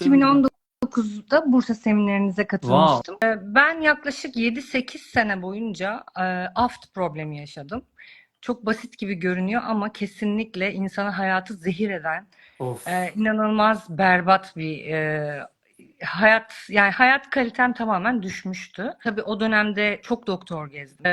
2019'da Bursa seminerinize katılmıştım. Ee, Ben yaklaşık 7-8 sene boyunca e, aft problemi yaşadım. Çok basit gibi görünüyor ama kesinlikle insana hayatı zehir eden, Of. e, inanılmaz berbat bir e, hayat yani hayat kalitem tamamen düşmüştü. Tabii o dönemde çok doktor gezdim. E,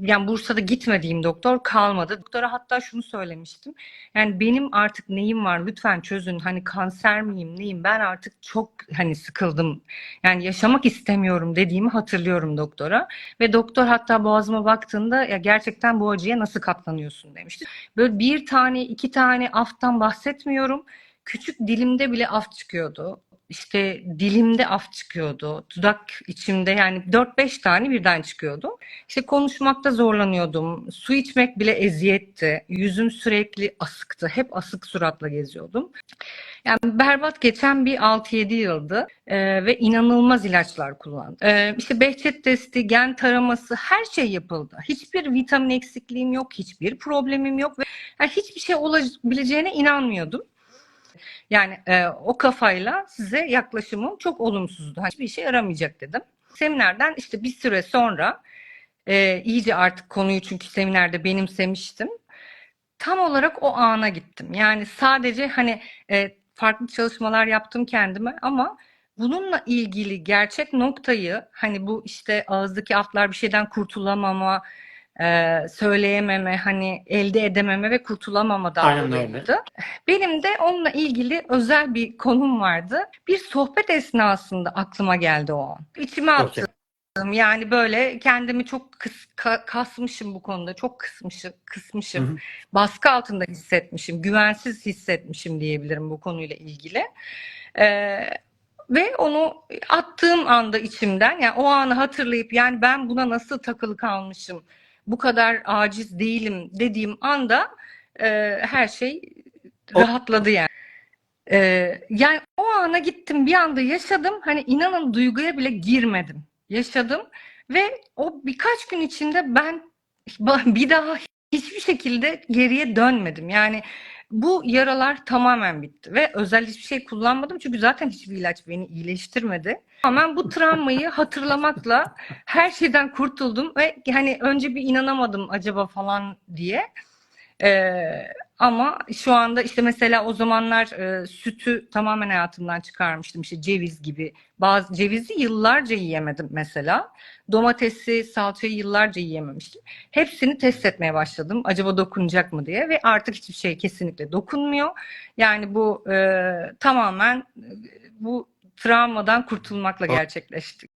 yani Bursa'da gitmediğim doktor kalmadı. Doktora hatta şunu söylemiştim. Yani benim artık neyim var lütfen çözün. Hani kanser miyim neyim ben artık çok hani sıkıldım. Yani yaşamak istemiyorum dediğimi hatırlıyorum doktora. Ve doktor hatta boğazıma baktığında ya gerçekten bu acıya nasıl katlanıyorsun demişti. Böyle bir tane iki tane aftan bahsetmiyorum. Küçük dilimde bile af çıkıyordu. İşte dilimde af çıkıyordu. Dudak içimde yani 4-5 tane birden çıkıyordu. İşte konuşmakta zorlanıyordum. Su içmek bile eziyetti. Yüzüm sürekli asıktı. Hep asık suratla geziyordum. Yani berbat geçen bir 6-7 yıldı Ee, ve inanılmaz ilaçlar kullandım. Ee, işte Behçet testi, gen taraması her şey yapıldı. Hiçbir vitamin eksikliğim yok, hiçbir problemim yok ve yani hiçbir şey olabileceğine inanmıyordum. Yani e, o kafayla size yaklaşımım çok olumsuzdu. Hiçbir işe yaramayacak dedim. Seminerden işte bir süre sonra e, iyice artık konuyu çünkü seminerde benimsemiştim. Tam olarak o ana gittim. Yani sadece hani e, farklı çalışmalar yaptım kendime ama bununla ilgili gerçek noktayı hani bu işte ağızdaki aflar bir şeyden kurtulamama, e, söyleyememe, hani elde edememe ve kurtulamama davranışıydı. Benim de onunla ilgili özel bir konum vardı. Bir sohbet esnasında aklıma geldi o an. İçime Okey. attım. Yani böyle kendimi çok kıs, ka- kasmışım bu konuda. Çok kısmışım, kısmışım. Hı hı. Baskı altında hissetmişim. Güvensiz hissetmişim diyebilirim bu konuyla ilgili. Ee, ve onu attığım anda içimden yani o anı hatırlayıp yani ben buna nasıl takılı kalmışım, bu kadar aciz değilim dediğim anda e, her şey O- rahatladı yani. Ee, yani o ana gittim bir anda yaşadım. Hani inanın duyguya bile girmedim. Yaşadım ve o birkaç gün içinde ben bir daha hiçbir şekilde geriye dönmedim. Yani bu yaralar tamamen bitti ve özel hiçbir şey kullanmadım çünkü zaten hiçbir ilaç beni iyileştirmedi. Tamamen bu travmayı hatırlamakla her şeyden kurtuldum ve hani önce bir inanamadım acaba falan diye. Ee, ama şu anda işte mesela o zamanlar e, sütü tamamen hayatımdan çıkarmıştım. İşte ceviz gibi. Bazı cevizi yıllarca yiyemedim mesela. Domatesi, salçayı yıllarca yiyememiştim. Hepsini test etmeye başladım. Acaba dokunacak mı diye ve artık hiçbir şey kesinlikle dokunmuyor. Yani bu e, tamamen e, bu travmadan kurtulmakla gerçekleşti.